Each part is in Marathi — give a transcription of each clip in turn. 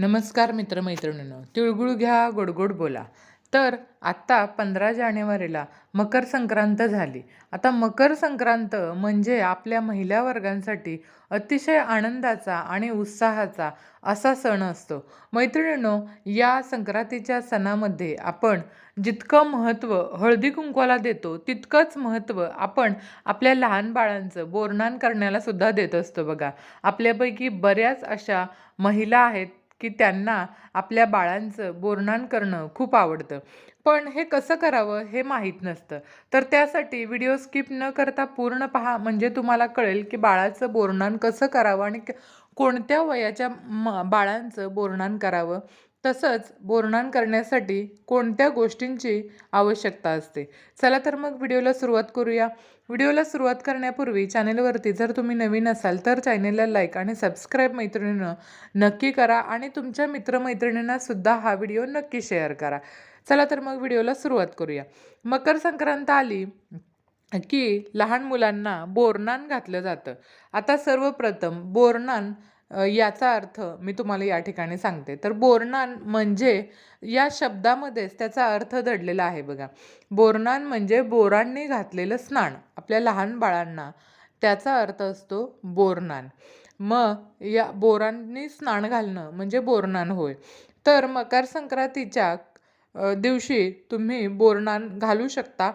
नमस्कार मित्रमैत्रिणींनो तिळगुळ घ्या गोडगोड बोला. तर आत्ता पंधरा जानेवारीला मकर संक्रांत झाली. आता मकर संक्रांत म्हणजे आपल्या महिला वर्गांसाठी अतिशय आनंदाचा आणि उत्साहाचा असा सण असतो. मैत्रिणींनो या संक्रांतीच्या सणामध्ये आपण जितकं महत्त्व हळदी कुंकवाला देतो तितकंच महत्त्व आपण आपल्या लहान बाळांचं बोरणान करण्याला सुद्धा देत असतो बघा. आपल्यापैकी बऱ्याच अशा महिला आहेत की त्यांना आपल्या बाळांचं बोरणान करणं खूप आवडतं. पण हे कसं करावं हे माहीत नसतं. तर त्यासाठी व्हिडिओ स्किप न करता पूर्ण पहा. म्हणजे तुम्हाला कळेल की बाळाचं बोरणान कसं करावं आणि कोणत्या वयाच्या म बाळांचं बोरणान करावं. तसंच बोरणान करण्यासाठी कोणत्या गोष्टींची आवश्यकता असते. चला तर मग व्हिडिओला सुरुवात करूया. व्हिडिओला सुरुवात करण्यापूर्वी चॅनेलवरती जर तुम्ही नवीन असाल तर चॅनेलला लाईक आणि सबस्क्राईब मैत्रिणीनं नक्की करा आणि तुमच्या मित्रमैत्रिणींनासुद्धा हा व्हिडिओ नक्की शेअर करा. चला तर मग व्हिडिओला सुरुवात करूया. मकर संक्रांत आली की लहान मुलांना बोरनान घातलं जातं. आता सर्वप्रथम बोरनान याचा अर्थ मी तुम्हाला या ठिकाणी सांगते. तर बोरनान म्हणजे या शब्दामध्येच त्याचा अर्थ दडलेला आहे बघा. बोरनान म्हणजे बोरांनी घातलेलं स्नान. आपल्या लहान बाळांना त्याचा अर्थ असतो बोरनान. मग या बोरांनी स्नान घालणं म्हणजे बोरनान होय. तर मकर संक्रांतीच्या दिवशी तुम्ही बोरनान घालू शकता.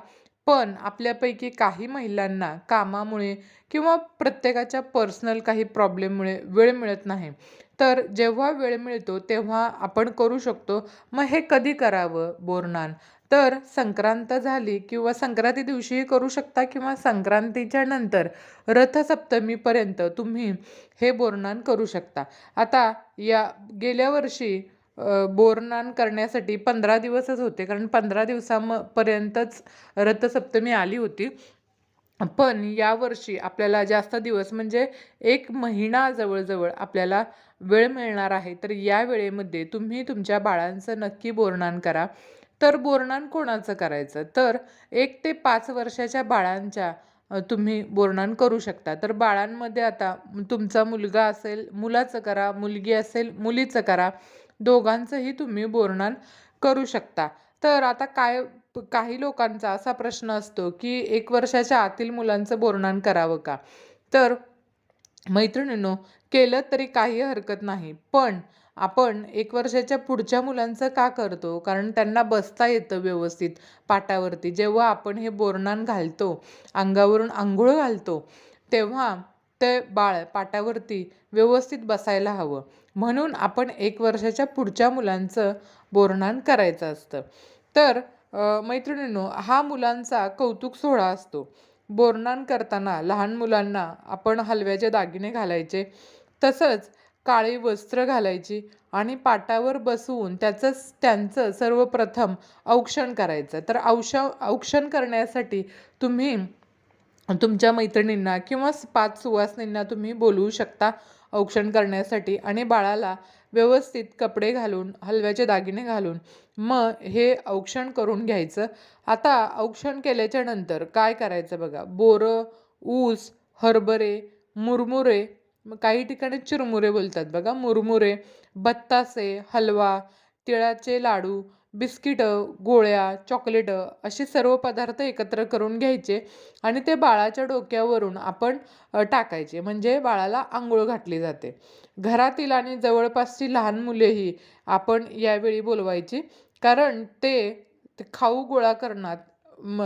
पण आपल्यापैकी काही महिलांना कामामुळे किंवा प्रत्येकाच्या पर्सनल काही प्रॉब्लेममुळे वेळ मिळत नाही. तर जेव्हा वेळ मिळतो तेव्हा आपण करू शकतो. मग हे कधी करावं बोरनान? तर संक्रांत झाली किंवा संक्रांती दिवशीही करू शकता किंवा संक्रांतीच्या नंतर रथसप्तमीपर्यंत तुम्ही हे बोरनान करू शकता. आता या गेल्या वर्षी बोरनान करण्यासाठी पंधरा दिवसच होते. कारण पंधरा दिवसापर्यंतच रथसप्तमी आली होती. पण यावर्षी आपल्याला जास्त दिवस म्हणजे एक महिना जवळजवळ आपल्याला वेळ मिळणार आहे. तर या वेळेमध्ये तुम्ही तुमच्या बाळांचं नक्की बोरणान करा. तर बोरणान कोणाचं करायचं? तर एक ते पाच वर्षाच्या बाळांच्या तुम्ही बोरणान करू शकता. तर बाळांमध्ये आता तुमचा मुलगा असेल मुलाचं करा. मुलगी असेल मुलीचं करा. दोघांचंही तुम्ही वर्णन करू शकता. तर आता काय काही लोकांचा असा प्रश्न असतो की एक वर्षाच्या आतील मुलांचं बोरनान करावं का? तर मैत्रिणींनो केलं तरी काही हरकत नाही. पण आपण एक वर्षाच्या पुढच्या मुलांचं का करतो? कारण त्यांना बसता येतं व्यवस्थित पाटावरती. जेव्हा आपण हे बोरणान घालतो अंगावरून आंघोळ घालतो तेव्हा ते बाळ पाटावरती व्यवस्थित बसायला हवं. म्हणून आपण एक वर्षाच्या पुढच्या मुलांचं बोरणान करायचं असतं. तर मैत्रिणींनो हा मुलांचा कौतुक सोहळा असतो. बोरणान करताना लहान मुलांना आपण हलव्याचे दागिने घालायचे तसंच काळी वस्त्र घालायची आणि पाटावर बसवून त्याचंच त्यांचं सर्वप्रथम औक्षण करायचं. तर औष औक्षण करण्यासाठी तुम्ही तुमच्या मैत्रिणींना किंवा पाच सुवासनींना तुम्ही बोलवू शकता. औक्षण करण्यासाठी आणि बाळाला व्यवस्थित कपडे घालून हलव्याचे दागिने घालून मग हे औक्षण करून घ्यायचं. आता औक्षण केल्याच्यानंतर काय करायचं बघा? बोरं ऊस हरभरे मुरमुरे मग काही ठिकाणी चिरमुरे बोलतात बघा. मुरमुरे बत्तासे हलवा तिळाचे लाडू बिस्किटं गोळ्या चॉकलेटं असे सर्व पदार्थ एकत्र करून घ्यायचे आणि ते बाळाच्या डोक्यावरून आपण टाकायचे. म्हणजे बाळाला आंघोळ घातली जाते. घरातील आणि जवळपासची लहान मुलेही आपण यावेळी बोलवायची. कारण ते खाऊ गोळा करण्यात म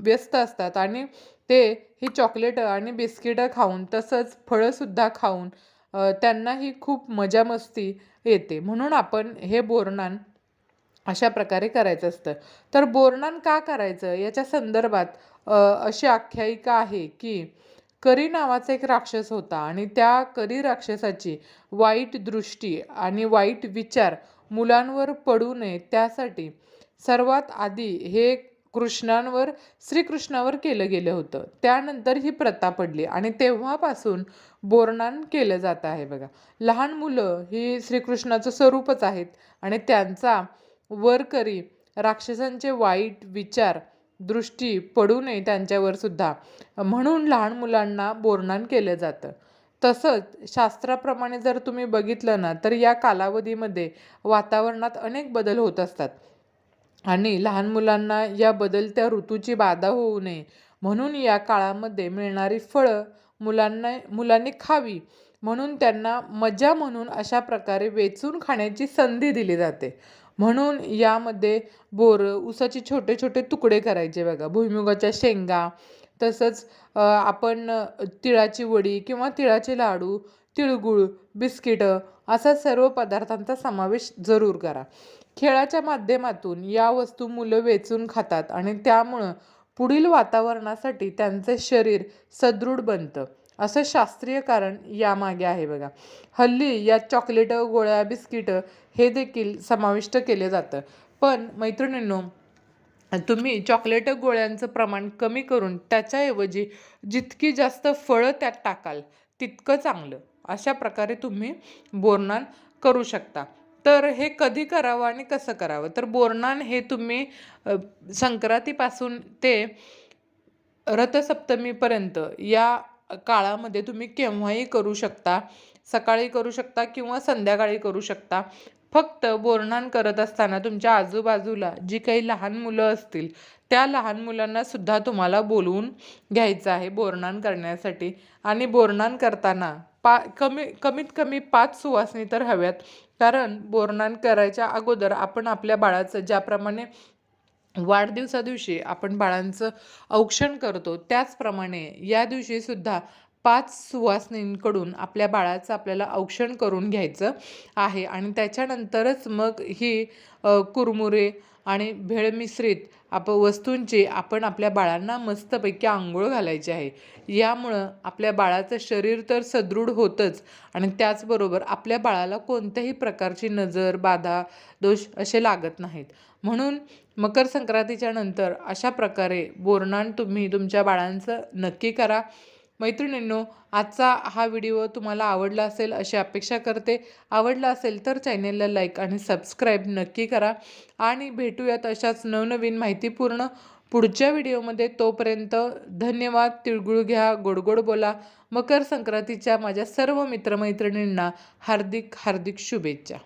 व्यस्त असतात आणि ते ही चॉकलेटं आणि बिस्किटं खाऊन तसंच फळंसुद्धा खाऊन त्यांनाही खूप मजा मस्ती येते. म्हणून आपण हे बोरणान अशा प्रकारे करायचं असतं. तर बोरणान का करायचं? याच्या संदर्भात अशी आख्यायिका आहे की करी नावाचा एक राक्षस होता आणि त्या करी राक्षसाची वाईट दृष्टी आणि वाईट विचार मुलांवर पडू नये त्यासाठी सर्वात आधी हे कृष्णांवर श्रीकृष्णावर केलं गेलं होतं. त्यानंतर ही प्रथा पडली आणि तेव्हापासून बोरणान केलं जात आहे बघा. लहान मुलं ही श्रीकृष्णाचं स्वरूपच आहेत आणि त्यांचा वरकरी राक्षसांचे वाईट विचार दृष्टी पडू नये त्यांच्यावर सुद्धा. म्हणून लहान मुलांना बोरणान केलं जातं. तसंच शास्त्राप्रमाणे जर तुम्ही बघितलं ना तर या कालावधीमध्ये वातावरणात अनेक बदल होत असतात. आणि लहान मुलांना या बदलत्या ऋतूची बाधा होऊ नये. म्हणून या काळामध्ये मिळणारी फळं मुलांना मुलांनी खावी. म्हणून त्यांना मजा म्हणून अशा प्रकारे वेचून खाण्याची संधी दिली जाते. म्हणून यामध्ये बोरं ऊसाचे छोटे छोटे तुकडे करायचे बघा. भुईमुगाच्या शेंगा तसंच आपण तिळाची वडी किंवा तिळाचे लाडू तिळगुळ बिस्किटं असा सर्व पदार्थांचा समावेश जरूर करा. खेळाच्या माध्यमातून या वस्तू मुलं वेचून खातात आणि त्यामुळं पुढील वातावरणासाठी त्यांचे शरीर सदृढ बनतं. असं शास्त्रीय कारण यामागे आहे बघा. हल्ली या चॉकलेटं गोळ्या बिस्किटं हे देखील समाविष्ट केले जातं. पण मैत्रिणींनो तुम्ही चॉकलेट गोळ्यांचं प्रमाण कमी करून त्याच्याऐवजी जितकी जास्त फळं त्यात टाकाल तितकं चांगलं. अशा प्रकारे तुम्ही बोरनान करू शकता. तर हे कधी करावं आणि कसं करावं? तर बोरनान हे तुम्ही संक्रांतीपासून ते रथसप्तमीपर्यंत या काळामध्ये तुम्ही केव्हाही करू शकता. सकाळी करू शकता किंवा संध्याकाळी करू शकता. फक्त बोरणान करत असताना तुमच्या आजूबाजूला जी काही लहान मुलं असतील त्या लहान मुलांना सुद्धा तुम्हाला बोलवून घ्यायचं आहे बोरणान करण्यासाठी. आणि बोरणान करताना पा कमी कमीत कमी पाच सुवासनी तर हव्यात. कारण बोरणान करायच्या अगोदर आपण आपल्या बाळाचं ज्याप्रमाणे वाढदिवसा दिवशी आपण बाळांचं औक्षण करतो. त्याचप्रमाणे या दिवशी सुद्धा पाच सुवासिनींकडून आपल्या बाळाचं आपल्याला औक्षण करून घ्यायचं आहे. आणि त्याच्यानंतरच मग ही कुरमुरे आणि भेळ मिश्रित आप वस्तूंची आपण आपल्या बाळांना मस्तपैकी आंघोळ घालायची आहे. यामुळं आपल्या बाळाचं शरीर तर सदृढ होतंच आणि त्याचबरोबर आपल्या बाळाला कोणत्याही प्रकारची नजर बाधा दोष असे लागत नाहीत. म्हणून मकर संक्रांतीच्या नंतर अशा प्रकारे बोरनान तुम्ही तुमच्या बाळांचं नक्की करा. मैत्रिणींनो आजचा हा व्हिडिओ तुम्हाला आवडला असेल अशी अपेक्षा करते. आवडला असेल तर चॅनेलला लाईक आणि सबस्क्राईब नक्की करा. आणि भेटूयात अशाच नवनवीन माहितीपूर्ण पुढच्या व्हिडिओमध्ये. तोपर्यंत धन्यवाद. तिळगुळ घ्या गोडगोड बोला. मकर संक्रांतीच्या माझ्या सर्व मित्रमैत्रिणींना हार्दिक हार्दिक शुभेच्छा.